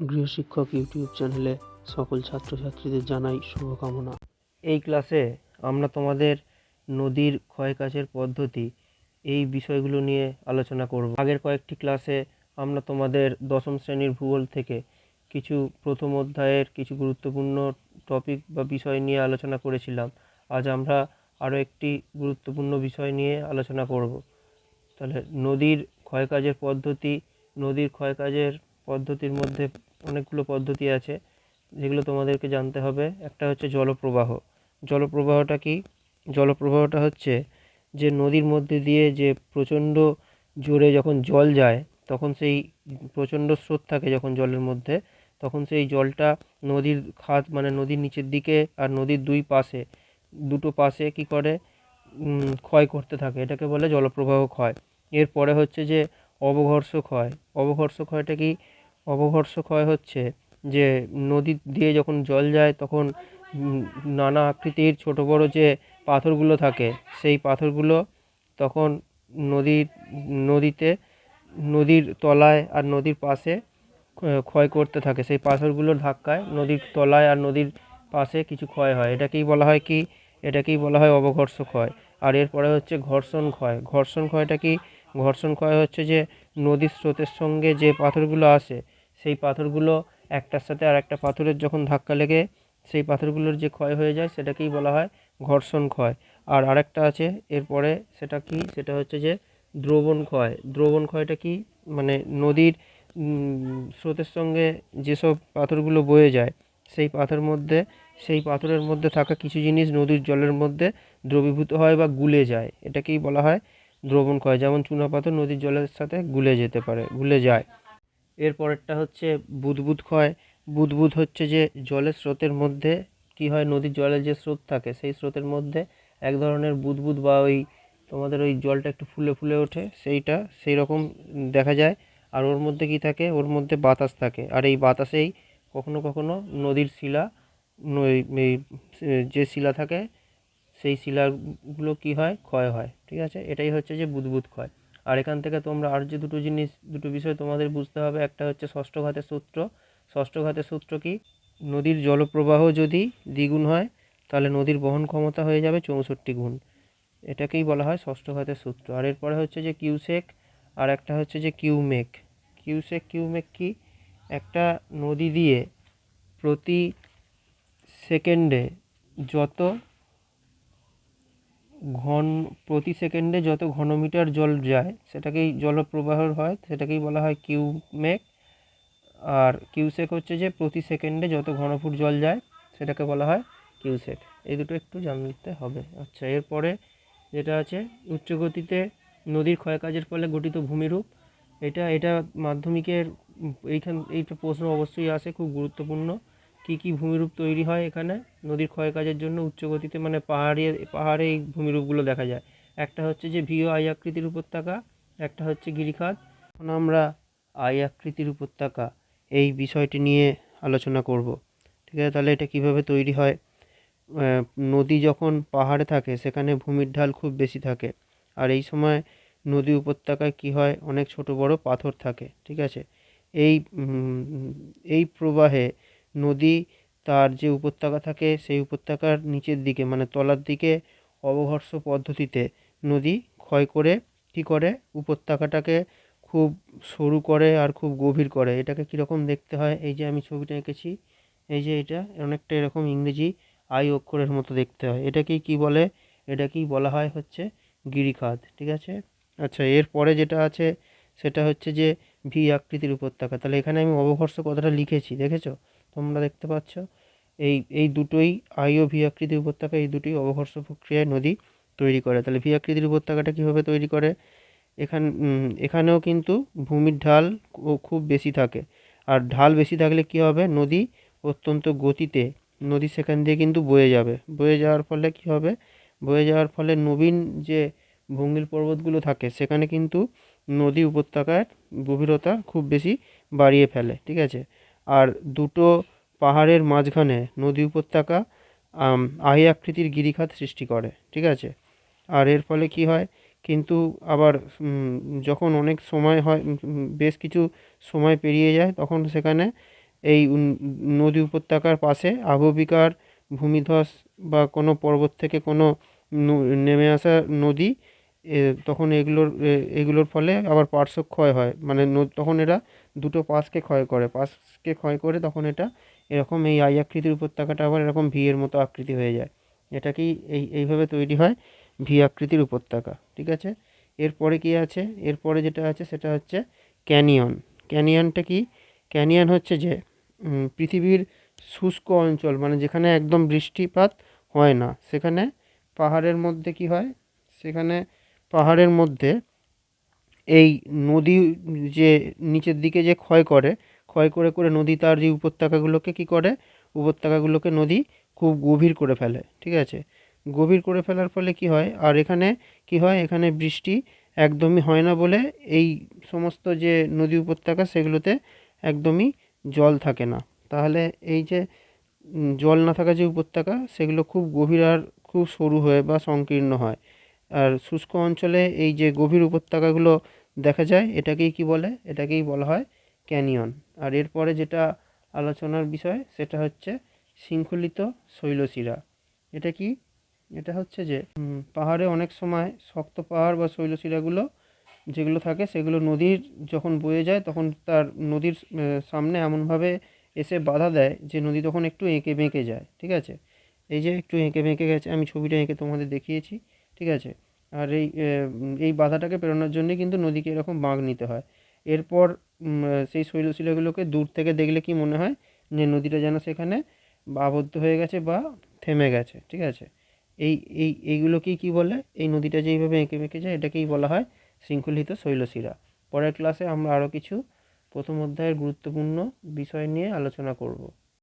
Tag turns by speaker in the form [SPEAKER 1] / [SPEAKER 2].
[SPEAKER 1] গৃহশিক্ষক YouTube চ্যানেলে সকল ছাত্রছাত্রীদের জানাই শুভকামনা।
[SPEAKER 2] এই ক্লাসে আমরা তোমাদের নদীর ক্ষয়কাজের পদ্ধতি, এই বিষয়গুলো নিয়ে আলোচনা করব। আগের কয়েকটি ক্লাসে আমরা তোমাদের দশম শ্রেণির ভূগোল থেকে কিছু প্রথম অধ্যায়ের কিছু গুরুত্বপূর্ণ টপিক বা বিষয় নিয়ে আলোচনা করেছিলাম। আজ আমরা আরও একটি গুরুত্বপূর্ণ বিষয় নিয়ে আলোচনা করব। তাহলে নদীর ক্ষয়কাজের পদ্ধতি, নদীর ক্ষয়কাজের পদ্ধতির মধ্যে অনেকগুলো পদ্ধতি আছে, যেগুলো তোমাদেরকে জানতে হবে। একটা হচ্ছে জলপ্রবাহ। জলপ্রবাহটা কি? জলপ্রবাহটা হচ্ছে যে নদীর মধ্যে দিয়ে যে প্রচণ্ড জোরে যখন জল যায়, তখন সেই প্রচণ্ড স্রোত থাকে যখন জলের মধ্যে, তখন সেই জলটা নদীর খাত মানে নদীর নিচের দিকে আর নদীর দুই পাশে, দুটো পাশে কি করে? ক্ষয় করতে থাকে। এটাকে বলে জলপ্রবাহ ক্ষয়। এরপরে হচ্ছে যে অবঘর্ষ ক্ষয়। অবঘর্ষ ক্ষয়টা কি? অবঘর্ষ ক্ষয় হচ্ছে যে নদী দিয়ে যখন জল যায় তখন নানা আকৃতির ছোট বড় যে পাথরগুলো থাকে, সেই পাথরগুলো তখন নদীর নদীতে, নদীর তলায় আর নদীর পাশে ক্ষয় করতে থাকে। সেই পাথরগুলোর ধাক্কায় নদীর তলায় আর নদীর পাশে কিছু ক্ষয় হয়। এটাকেই বলা হয় কি? এটাকেই বলা হয় অবঘর্ষ ক্ষয়। আর এরপরে হচ্ছে ঘর্ষণ ক্ষয়। ঘর্ষণ ক্ষয়টা কি? ঘর্ষণ ক্ষয় হচ্ছে যে নদীর স্রোতের সঙ্গে যে পাথরগুলো আসে সেই পাথরগুলো একটার সাথে আর একটা পাথরের যখন ধাক্কা লেগে সেই পাথরগুলোর যে ক্ষয় হয়ে যায় সেটাকেই বলা হয় ঘর্ষণ ক্ষয়। আর আরেকটা আছে, এরপরে সেটা কি? সেটা হচ্ছে যে দ্রবণ ক্ষয়। দ্রবণ ক্ষয়টা কি? মানে নদীর স্রোতের সঙ্গে যেসব পাথরগুলো বয়ে যায়, সেই পাথর মধ্যে, সেই পাথরের মধ্যে থাকা কিছু জিনিস নদীর জলের মধ্যে দ্রবীভূত হয় বা গুলে যায়। এটাকেই বলা হয় দ্রবণ ক্ষয়। যেমন চুনাপাথর নদীর জলের সাথে গুলে যেতে পারে, গুলে যায়। এরপরেরটা হচ্ছে বুদবুদ ক্ষয়। বুদবুদ হচ্ছে যে জলের স্রোতের মধ্যে কি হয়? নদীর জলের যে স্রোত থাকে, সেই স্রোতের মধ্যে এক ধরনের বুদবুদ বা ওই তোমাদের ওই জলটা একটু ফুলে ফুলে ওঠে, সেইটা সেই রকম দেখা যায়। আর ওর মধ্যে কি থাকে? ওর মধ্যে বাতাস থাকে। আর এই বাতাসেই কখনো কখনো নদীর শিলা যে শিলা থাকে, সেই শিলাগুলো কি হয়? ক্ষয় হয়, ঠিক আছে? এটাই হচ্ছে যে বুদবুদ ক্ষয়। আর এখান থেকে তোমরা আর যে দুটো জিনিস, দুটো বিষয় তোমাদের বুঝতে হবে, একটা হচ্ছে ষষ্ঠ ঘাতের সূত্র। ষষ্ঠ ঘাতের সূত্র কি? নদীর জলপ্রবাহ যদি দ্বিগুণ হয়, তাহলে নদীর বহন ক্ষমতা হয়ে যাবে চৌষট্টি গুণ। এটাকেই বলা হয় ষষ্ঠ ঘাতের সূত্র। আর এরপরে হচ্ছে যে কিউসেক, আর একটা হচ্ছে যে কিউমেক। কিউসেক, কিউমেক কি? একটা নদী দিয়ে প্রতি সেকেন্ডে যত ঘন, প্রতি সেকেন্ডে যত ঘনমিটার জল যায়, সেটাকেই জলপ্রবাহ হয়, সেটাকেই বলা হয় কিউমেক। আর কিউসেক হচ্ছে যে প্রতি সেকেন্ডে যত ঘনফুট জল যায়, সেটাকে বলা হয় কিউসেক। এই দুটো একটু জানতে হবে। আচ্ছা এরপরে যেটা আছে উচ্চ গতিতে নদীর ক্ষয়কাজের ফলে গঠিত ভূমিরূপ। এটা এটা মাধ্যমিকের, এইখান, এইটা প্রশ্ন অবশ্যই আসে, খুব গুরুত্বপূর্ণ। কী কী ভূমিরূপ তৈরি হয় এখানে? নদীর ক্ষয়কাজের জন্য উচ্চ গতিতে মানে পাহাড়ে পাহাড়ে এই ভূমিরূপগুলো দেখা যায়। একটা হচ্ছে যে ভিও আই আকৃতির উপত্যকা, একটা হচ্ছে গিরিখাত। এখন আমরা আই আকৃতির উপত্যকা এই বিষয়টি নিয়ে আলোচনা করব। ঠিক আছে, তাহলে এটা কীভাবে তৈরি হয়? নদী যখন পাহাড়ে থাকে, সেখানে ভূমির ঢাল খুব বেশি থাকে। আর এই সময় নদী উপত্যকায় কি হয়? অনেক ছোট বড় পাথর থাকে। ঠিক আছে? এই এই প্রবাহে নদী তার যে উপত্যকা থাকে সেই উপত্যকার নিচের দিকে মানে তলার দিকে অবঘর্ষ পদ্ধতিতে নদী ক্ষয় করে কী করে? উপত্যকাটাকে খুব সরু করে আর খুব গভীর করে। এটাকে কীরকম দেখতে হয়? এই যে আমি ছবিটা এঁকেছি, এই যে এটা অনেকটা এরকম ইংরেজি আই অক্ষরের মতো দেখতে হয়। এটাকেই কি বলে? এটাকেই বলা হয় হচ্ছে গিরিখাত, ঠিক আছে? আচ্ছা এরপরে যেটা আছে সেটা হচ্ছে যে ভি আকৃতির উপত্যকা। তাহলে এখানে আমি অবঘর্ষ কথাটা লিখেছি, দেখেছ? তোমরা দেখতে পাচ্ছ। এই এই দুটোই আই ও ভি আকৃতির উপত্যকা, এই দুটোই অবঘর্ষ প্রক্রিয়ায় নদী তৈরি করে। তাহলে ভি আকৃতির উপত্যকাটা কীভাবে তৈরি করে? এখান এখানেও কিন্তু ভূমির ঢাল খুব বেশি থাকে। আর ঢাল বেশি থাকলে কী হবে? নদী অত্যন্ত গতিতে, নদী সেখান দিয়ে কিন্তু বয়ে যাবে। বয়ে যাওয়ার ফলে কী হবে? বয়ে যাওয়ার ফলে নবীন যে ভঙ্গিল পর্বতগুলো থাকে, সেখানে কিন্তু নদী উপত্যকার গভীরতা খুব বেশি বাড়িয়ে ফেলে। ঠিক আছে? আর দুটো পাহাড়ের মাঝখানে নদী উপত্যকা আই আকৃতির গিরিখাত সৃষ্টি করে, ঠিক আছে? আর এর ফলে কি হয়? কিন্তু আবার যখন অনেক সময় হয় বেশ কিছু সময় পেরিয়ে যায়, তখন সেখানে এই নদী উপত্যকার পাশে আবহবিকার ভূমিধস বা কোনো পর্বত থেকে কোনো নেমে আসা নদী তখন এগুলোর এগুলোর ফলে আবার পার্শ্বক্ষয় হয়। মানে তখন এরা দুটো পাশকে ক্ষয় করে। পাশকে ক্ষয় করে তখন এটা এরকম এই আই আকৃতির উপত্যকাটা আবার এরকম ভি এর মতো আকৃতি হয়ে যায়। এটাকেই এই, এইভাবে তৈরি হয় ভি আকৃতির উপত্যকা, ঠিক আছে? এরপরে কি আছে? এরপরে যেটা আছে সেটা হচ্ছে ক্যানিয়ন। ক্যানিয়নটা কি? ক্যানিয়ন হচ্ছে যে পৃথিবীর শুষ্ক অঞ্চল মানে যেখানে একদম বৃষ্টিপাত হয় না। সেখানে পাহাড়ের মধ্যে কি হয়? সেখানে পাহাড়ের মধ্যে এই নদী যে নিচের দিকে যে ক্ষয় করে ক্ষয় করে করে নদী তার যে উপত্যকাগুলোকে কি করে? উপত্যকাগুলোকে নদী খুব গভীর করে ফেলে, ঠিক আছে? গভীর করে ফেলার ফলে কি হয়? আর এখানে কি হয়? এখানে বৃষ্টি একদমই হয় না বলে এই সমস্ত যে নদী উপত্যকা, সেগুলোতে একদমই জল থাকে না। তাহলে এই যে জল না থাকা যে উপত্যকা, সেগুলো খুব গভীর আর খুব সরু হয়ে বা সংকীর্ণ হয়। আর শুষ্ক অঞ্চলে এই যে গভীর উপত্যকাগুলো দেখা যায়, এটাকেই কি বলে? এটাকেই বলা হয় ক্যানিয়ন। আর এরপরে যেটা আলোচনার বিষয়, সেটা হচ্ছে শৃঙ্খলিত শৈলশিরা। এটা কি? এটা হচ্ছে যে পাহাড়ে অনেক সময় শক্ত পাহাড় বা শৈলশিরাগুলো যেগুলো থাকে, সেগুলো নদীর যখন বয়ে যায়, তখন তার নদীর সামনে এমনভাবে এসে বাধা দেয় যে নদী তখন একটু এঁকে বেঁকে যায়, ঠিক আছে? এই যে একটু এঁকে বেঁকে গেছে, আমি ছবিটা এঁকে তোমাদের দেখিয়েছি। ঠিক আছে? আর এই এই বাধাটাকে পেরোনোর জন্য কিন্তু নদীকে এরকম বাঁক নিতে হয়। এরপর সেই শৈলশিলাগুলোকে দূর থেকে দেখলে কি মনে হয়? যে নদীটা যেন সেখানে আবদ্ধ হয়ে গেছে বা থেমে গেছে, ঠিক আছে? এই এই, এইগুলোকেই কি বলে? এই নদীটা যেইভাবে এঁকে বেঁকে যায় এটাকেই বলা হয় শৃঙ্খলিত শৈলশিরা পরের ক্লাসে আমরা আরও কিছু প্রথম অধ্যায়ের গুরুত্বপূর্ণ বিষয় নিয়ে আলোচনা করব।